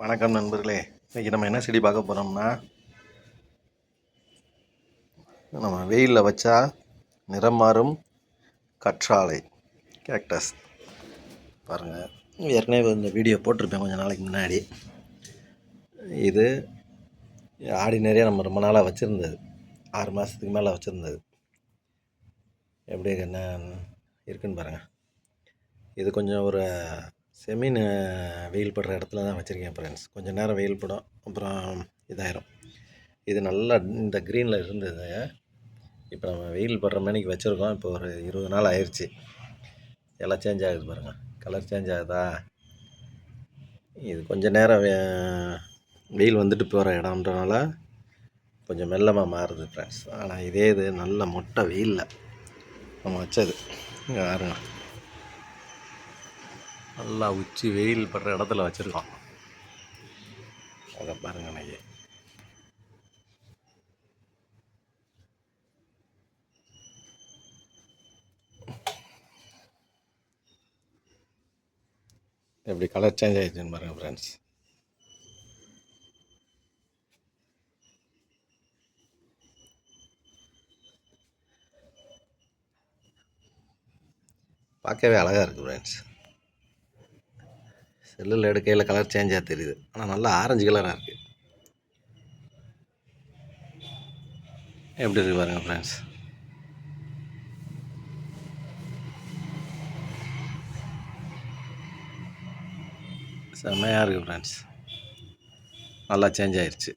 வணக்கம் நண்பர்களே. இன்றைக்கி நம்ம என்ன செடி பார்க்க போகிறோம்னா நம்ம வெயிலில் வச்சா நிறம் மாறும் கற்றாழை கேக்டஸ் பாருங்கள் ஏற்கனவே இந்த வீடியோ போட்டிருப்பேன் கொஞ்சம் நாளைக்கு முன்னாடி. இது ஆர்டினரியாக நம்ம ரொம்ப நாளாக வச்சுருந்தது. ஆறு மாதத்துக்கு மேலே வச்சுருந்தது. எப்படி என்ன இருக்குன்னு பாருங்கள் இது கொஞ்சம் ஒரு செமீன் வெயில் படுற இடத்துல தான் வச்சுருக்கேன் ஃப்ரெண்ட்ஸ் கொஞ்சம் நேரம் வெயில் படும் அப்புறம் இதாயிரும். இது நல்லா இந்த க்ரீனில் இருந்தது. இப்போ நம்ம வெயில் படுற மணிக்கு வச்சுருக்கோம். இப்போ ஒரு இருபது நாள் ஆயிடுச்சு எல்லாம் சேஞ்ச் ஆகுது பாருங்கள் கலர் சேஞ்ச் ஆகுதா? இது கொஞ்சம் நேரம் வெயில் வந்துட்டு போகிற இடம்ன்றனால கொஞ்சம் மெல்லமாக மாறுது ஃப்ரெண்ட்ஸ் ஆனால் இதே இது நல்ல மொட்டை வெயிலில் நம்ம வச்சது. இங்கே நல்லா உச்சி வெயில் படுற இடத்துல வச்சுருக்கோம் அதை பாருங்க அன்னைக்கு எப்படி கலர் சேஞ்ச் ஆயிடுச்சுன்னு பாருங்க ஃப்ரெண்ட்ஸ் பார்க்கவே அழகாக இருக்குது ஃப்ரெண்ட்ஸ் செல்லில் எடுக்கையில் கலர் சேஞ்சாக தெரியுது. ஆனால் நல்லா ஆரஞ்சு கலராக இருக்குது எப்படி இருக்கு பாருங்கள் ஃப்ரெண்ட்ஸ் செம்மையாக இருக்குது ஃப்ரெண்ட்ஸ் நல்லா சேஞ்ச் ஆயிருச்சு.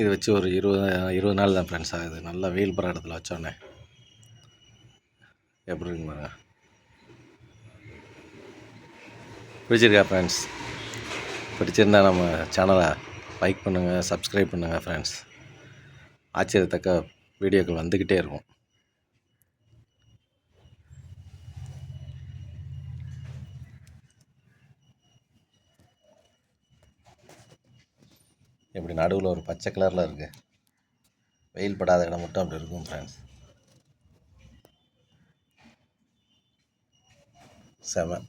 இது வச்சு ஒரு இருபது இருபது நாள் தான் ஃப்ரெண்ட்ஸ் ஆகுது. நல்லா வெயில் பர இடத்துல வச்சோன்னே. எப்படி இருக்கு பாருங்கள் பிடிச்சிருக்கா ஃப்ரெண்ட்ஸ் பிடிச்சிருந்தா நம்ம சேனலை லைக் பண்ணுங்கள் சப்ஸ்கிரைப் பண்ணுங்கள் ஃப்ரெண்ட்ஸ் ஆச்சரியத்தக்க வீடியோக்கள் வந்துக்கிட்டே இருக்கும். இப்படி நடுவில் ஒரு பச்சை கலரில் இருக்குது வெயில் படாத இடம் மட்டும் அப்படி இருக்கும் ஃப்ரெண்ட்ஸ் செவன்